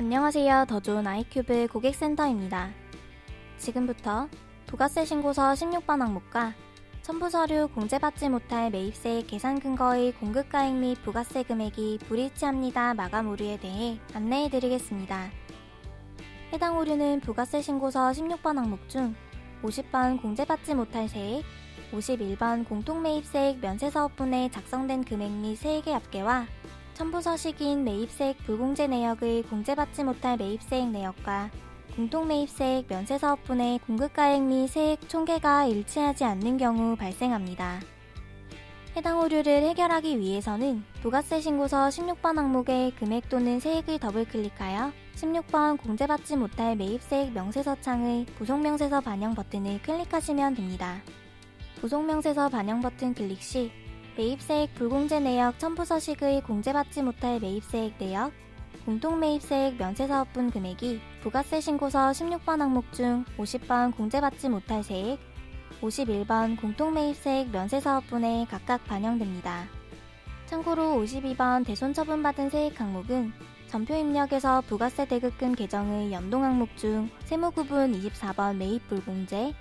안녕하세요. 더 좋은 아이큐브 고객센터입니다. 지금부터 부가세 신고서 16번 항목과 첨부 서류 공제받지 못할 매입세 계산 근거의 공급가액 및 부가세 금액이 불일치합니다. 마감 오류에 대해 안내해 드리겠습니다. 해당 오류는 부가세 신고서 16번 항목 중 50번 공제받지 못할 세액, 51번 공통매입세액 면세사업분에 작성된 금액 및 세액의 합계와 첨부 서식인 매입세액 불공제 내역의 공제받지 못할 매입세액 내역과 공통매입세액 면세사업분의 공급가액 및 세액 총계가 일치하지 않는 경우 발생합니다. 해당 오류를 해결하기 위해서는 부가세 신고서 16번 항목의 금액 또는 세액을 더블 클릭하여 16번 공제받지 못할 매입세액 명세서 창의 부속명세서 반영 버튼을 클릭하시면 됩니다. 부속명세서 반영 버튼 클릭 시 매입세액 불공제 내역 첨부 서식의 공제받지 못할 매입세액 내역, 공통매입세액 면세사업분 금액이 부가세 신고서 16번 항목 중 50번 공제받지 못할 세액, 51번 공통매입세액 면세사업분에 각각 반영됩니다. 참고로 52번 대손 처분받은 세액 항목은 전표 입력에서 부가세 대급금 개정의 연동 항목 중 세무구분 24번 매입 불공제,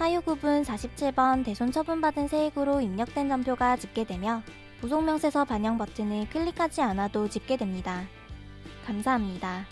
사유구분 47번 대손 처분받은 세액으로 입력된 전표가 집계되며 부속명세서 반영 버튼을 클릭하지 않아도 집계됩니다. 감사합니다.